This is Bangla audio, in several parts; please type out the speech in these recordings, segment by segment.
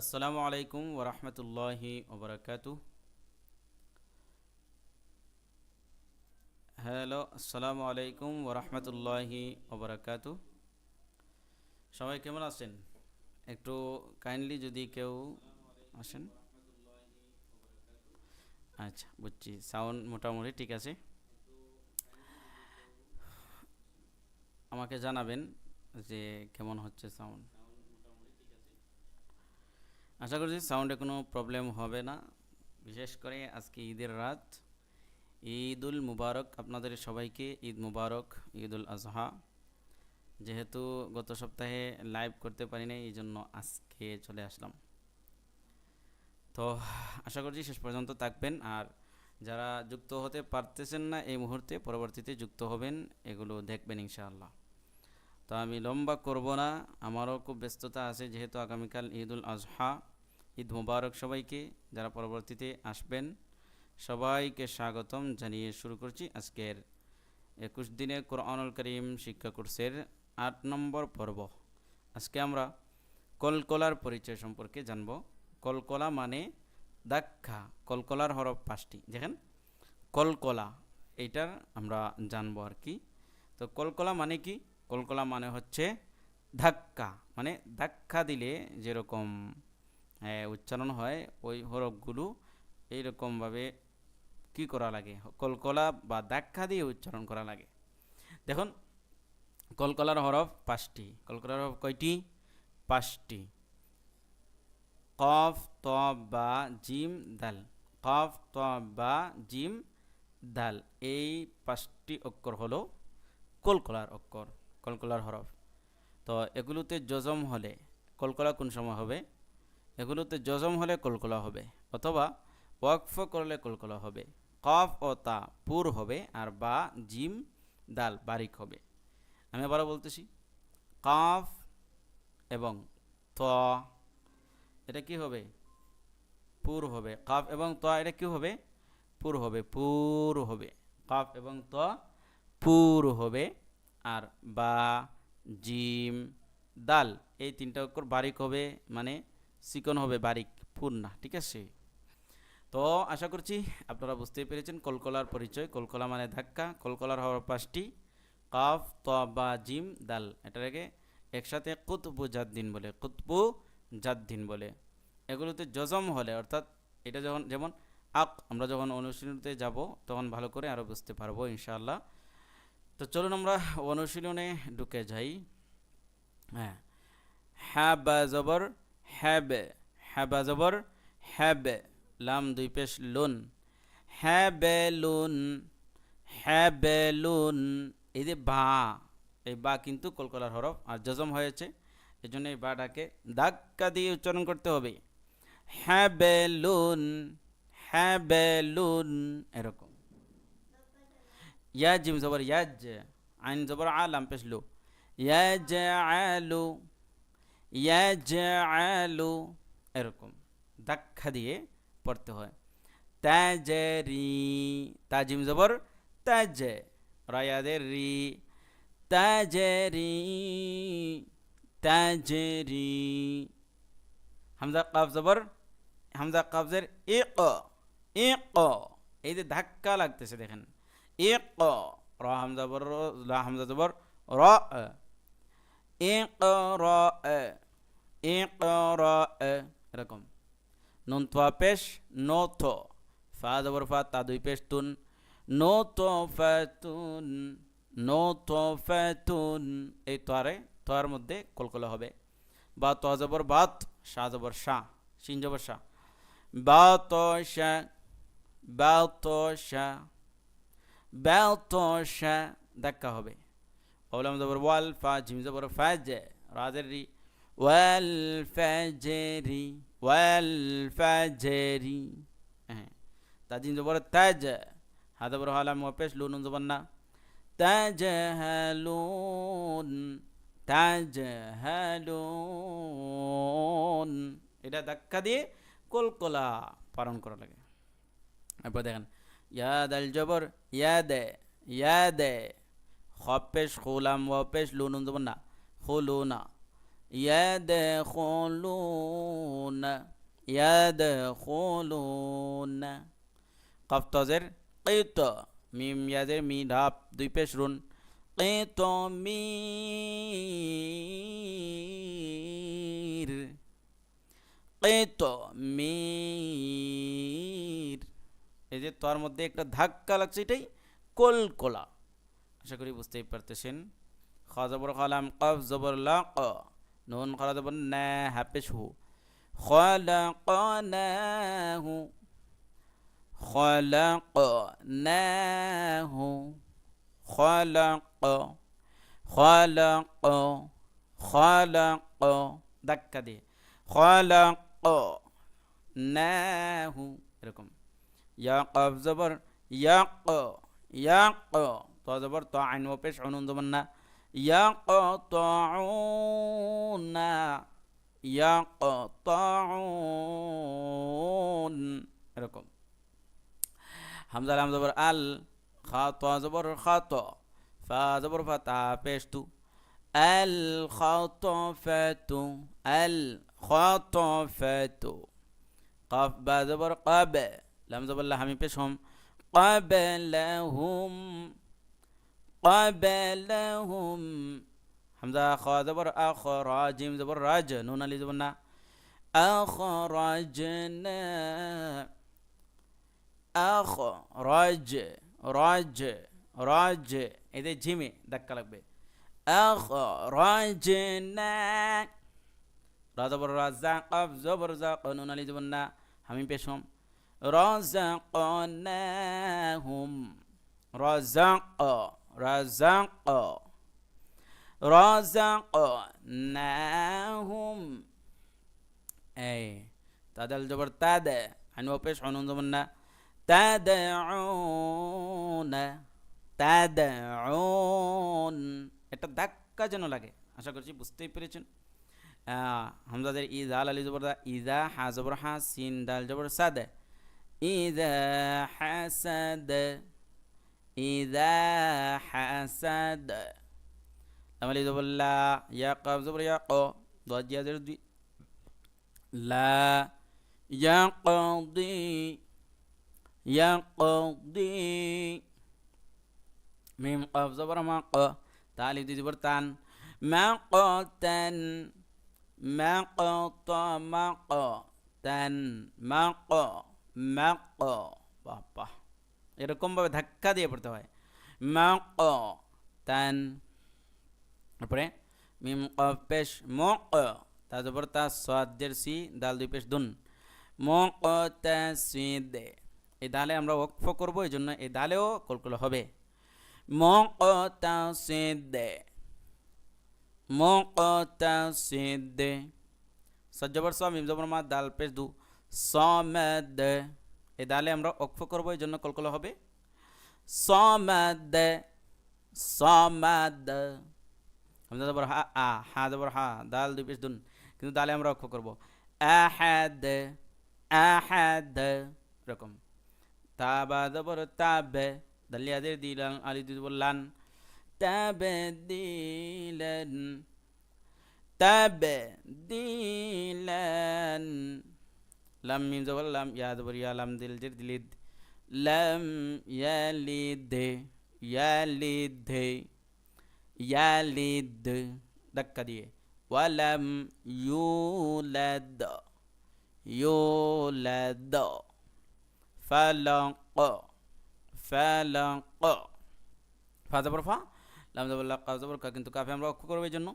আসসালামু আলাইকুম ওরহমতুল্লাহি ওবরাকাতু হ্যালো আসসালামু আলাইকুম ওরহমতুল্লাহি ওবরাকাতু সবাই কেমন আছেন? একটু কাইন্ডলি যদি কেউ আসেন। আচ্ছা বুঝছি। সাউন্ড মোটামুটি ঠিক আছে। আমাকে জানাবেন যে কেমন হচ্ছে সাউন্ড আশা করছি সাউন্ডে কোনো প্রবলেম হবে না। বিশেষ করে আজকে ঈদের রাত। ঈদুল মুবারক আপনাদের সবাইকে ঈদ মুবারক, ঈদুল আজহা। যেহেতু গত সপ্তাহে লাইভ করতে পারি নাই এই জন্য আজকে চলে আসলাম। তো আশা করছি শেষ পর্যন্ত থাকবেন। আর যারা যুক্ত হতে পারতেছেন না এই মুহূর্তে, পরবর্তীতে যুক্ত হবেন, এগুলো দেখবেন ইনশাআল্লাহ। তো আমি লম্বা করব না, আমারও খুব ব্যস্ততা আছে, যেহেতু আগামীকাল ঈদুল আজহা, ঈদ মুবারক সবাইকে, যারা পরবর্তীতে আসবেন, সবাইকে স্বাগতম জানিয়ে শুরু করছি আজকের একুশ দিনে কোরআনুল করিম শিক্ষা কোর্সের আট নম্বর পর্ব। আজকে আমরা কলকলার পরিচয় সম্পর্কে জানব। কলকলা মানে দাক্ষা কলকলার হরফ পাঁচটি, দেখেন? কলকলা, এইটার আমরা জানব আর কি। তো কলকলা মানে কি? কলকলা মানে হচ্ছে ধাক্কা। মানে ধাক্কা দিলে যেরকম উচ্চারণ হয়, ওই হরফগুলো এইরকমভাবে কি করা লাগে? কলকলা বা ধাক্কা দিয়ে উচ্চারণ করা লাগে। দেখুন, কলকলার হরফ পাঁচটি। কলকলার হরফ কয়টি? পাঁচটি। কফ ত বা জিম, দাল। কফ ত বা জিম, দাল। এই পাঁচটি অক্ষর হলো কলকলার অক্ষর। কলকলার হরফ। তো এগুলোতে যজম হলে কলকলা কোন সময় হবে? এগুলোতে যজম হলে কলকলা হবে, অথবা ওয়াকফ করলে কলকলা হবে। কফ ও তা পুর হবে আর বা জিম দাল বারিক হবে। আমি আবারও বলতেছি, কাফ এবং ত, এটা কি হবে? পুর হবে। কাফ এবং ত এটা কি হবে? পুর হবে পুর হবে। কাফ এবং ত পুর হবে। আর বা, জিম, দাল, এই তিনটা অক্ষর বারিক হবে মানে চিকন হবে, বারিক, পূর্ণা, ঠিক আছে? তো আশা করছি আপনারা বুঝতে পেরেছেন কলকলার পরিচয়। কলকলা মানে ধাক্কা, কলকলার হওয়ার পাঁচটি। কাফ, ত, বা, জিম, দাল এটাকে একসাথে কুতবু জাদ্দিন বলে, কুতবু জাদ্দিন বলে। এগুলোতে জজম হলে, অর্থাৎ এটা যখন, যেমন আক, আমরা যখন অনুশীলনীতে যাব, তখন ভালো করে আরও বুঝতে পারব, ইনশাআল্লাহ। তো চলুন আমরা অনুশীলনে ঢুকে যাই। হ্যাঁ। হ্যাঁ বা জবর, হ্যাবে হ্যাঁ বা জবর, হ্যাবে, লাম দুই পেশ লুন, হ্যাবে লুন হ্যাবে লুন, এই যে বা, এই বা কিন্তু কলকলার হরফ, আর জজম হয়েছে এই জন্য এই বাটাকে ধাক্কা দিয়ে উচ্চারণ করতে হবে। হ্যাবে লুন হ্যাবে লুন, এরকম। ইয়া জিম জবর ইয়াজ আইন জবর আলাম পেশলু ইয়াজ আলু ইয়াজ আলু এরকম ধাক্কা দিয়ে পড়তে হয় তাজরি তাজিম জবর তাজ রায়াদের রি তাজরি তাজরি হামজা কাফ জবর হামজা কাফজের ইক ইক এই যে ধাক্কা লাগতেছে দেখেন ইক র হামজা লা হামজা র ইক র ইক র এরকম। নুন তোয়া পেশ নো থো ফা জবর ফা তা দুই পেশ তুন নো তো ফাতুন নো তো ফাতুন এই তোয়ারে তোয়ার মধ্যে কলকলা হবে বা তো জবর বাত শাহ জবর শাহ শিন জবর শাহ বা তো শাহ বা তো শাহ বা তো শাহ ধাক্কা হবে। অবলাম জবর ওয়াল, ফা, জিম জবর ফাজ রাজের রি ওয়াল, ফাজরি ওয়াল, ফাজরি হ্যাঁ। তাজিম জবর তাজ হাদা বড় হালাম ওয়াপেশ, লুন জবর না। তাজ হালুন তাজ হালুন এটা ধাক্কা দিয়ে কলকলা পালন করা লাগে। এরপর দেখেন ইয়াদ আল জবর ইয়াদে ইয়াদে খপেশ খুলাম ওয়াপেশ লুন জবর না খুলুনা ইয়াদখুলুন ইয়াদখুলুন কফ তজের কিত মিম ইয়াদের মি ঢাপ দুই পেশ রুন কিত কিত মির এই যে তার মধ্যে একটা ধাক্কা লাগছে এটাই কলকলা আশা করি বুঝতেই পারতেছেন। খ জবর খালাম কফ জবর ল, ক। নুন খরা জবর না হ্যাপেশ হু। খলাকনাহু খলাকনাহু, খলাক খলাক ধাক্কা দিয়ে। খলাক নাহু এরকম। ইয়া কফ জবর ইয়াক ইয়াক তো জবর তো আইন ও পেশ অনুন জবর না ইয়াকতাউনা ইয়াকতাউন এরকম হামজা লাম জবর আল খা তো জবর খাত ফা জবর ফাতা পেশ তু আল খাতফাতু আল খাতফাতু قاف با زبر قاب لام زبر لام পেশ হম قبلهم قبلهم حمزة خا زبر أخرى جيم زبر راج نون علي زبرنا أخرجنا أخرج راج راج إذا جيمي دكا লাগবে أخرجنا را زبر رزاق قف زبر زاق نون علي زبرنا همين পেশম رزقناهم رزق رزق رزقناهم اي تدل جبر تاد عن وبيش عنون ضمنا تدعون تدعون এটা ধাক্কা যেন লাগে আশা করছি বুঝতেই পেরেছেন হামজাদের ই জাল আলী জবর ইজা হা জবর হা সিন দাল জবর সাদ ইজা হাসাদ ইজা হাসাদ আমলি জবর লা ইয়া কাব জবর ইয়া ক দজিয়া জের দুই লা ইয়া কদি ইয়া কদি মিম কাব জবর মা ক তালি দুই জবর তান মা কতান মা কত মা ক তান মা ক মা ক বাবা এরকমভাবে ধাক্কা দিয়ে পড়তে হয় মা ক তান তারপরে মিম পেশ ম তারপর তা সাদের সি দাল দুই পেশ দুন ম দে এই দালে আমরা ওকফ করব এই জন্য এই দালেও কলকল হবে ম দে ম দে সজ্জবর স মিম জবর মা দাল পেশ দু সমেদ। এই দালে আমরা অক্ষ করব, এই জন্য কলকল হবে। সমাদ সমাদ। হা, আ, হা জবর হা, দাল দুই পেশ দুন। কিন্তু দালে আমরা অক্ষ করব। আহাদ আহাদ এরকম। তাবা জবর তাবে দালিয়াদের দিলান, আলি দুই জবর লান তাবে দিলেন তাবে দিলেন। লাম মিম জবর লাম ইয়া জবর ইয়া লাম দিল জের দিলিদ লাম ইয়ালিদ ইয়ালিদ ইয়ালিদ ধাক্কা দিয়ে ওয়ালাম ইউলাদ ইউলাদ ফালাক ফালাক ফা জবর ফা লাম জবর লা কাফ জবর কা কিন্তু কাফে আমরা অক্ষ করব এই জন্য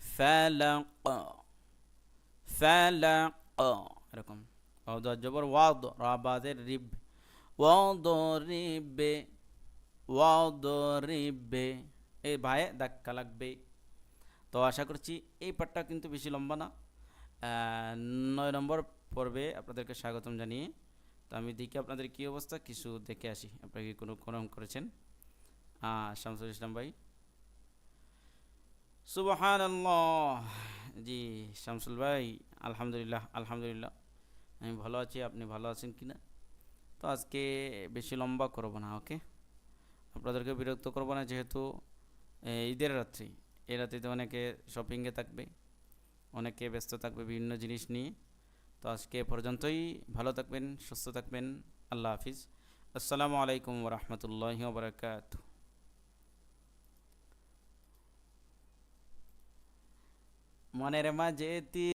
ফালাক ফালাক এরকম ওয়াদ জবর ওয়াদ, রাবাদের রিব। ওয়াদ রিবে ওয়াদ রিবে। এই ভাইয়ে ধাক্কা লাগবে। তো আশা করছি এই পাঠটা কিন্তু বেশি লম্বা না। নয় নম্বর পর্বে আপনাদেরকে স্বাগতম জানিয়ে, তো আমি দেখি আপনাদের কী অবস্থা, কিছু দেখে আসি। আপনারা কি কোনো কোনো করেছেন? শামসুল ইসলাম ভাই। সুবহান জি, শামসুল ভাই, আলহামদুলিল্লাহ আলহামদুলিল্লাহ। আমি ভালো আছি, আপনি ভালো আছেন কি না তো আজকে বেশি লম্বা করব না, ওকে? আপনাদেরকে বিরক্ত করব না, যেহেতু ঈদের রাত্রি। এই রাত্রিতে অনেকে শপিংয়ে থাকবে, অনেকে ব্যস্ত থাকবে বিভিন্ন জিনিস নিয়ে। তো আজকে পর্যন্তই, ভালো থাকবেন, সুস্থ থাকবেন, আল্লাহ হাফিজ। আসসালামু আলাইকুম রহমতুল্লাহ বারকাত মনের মাঝে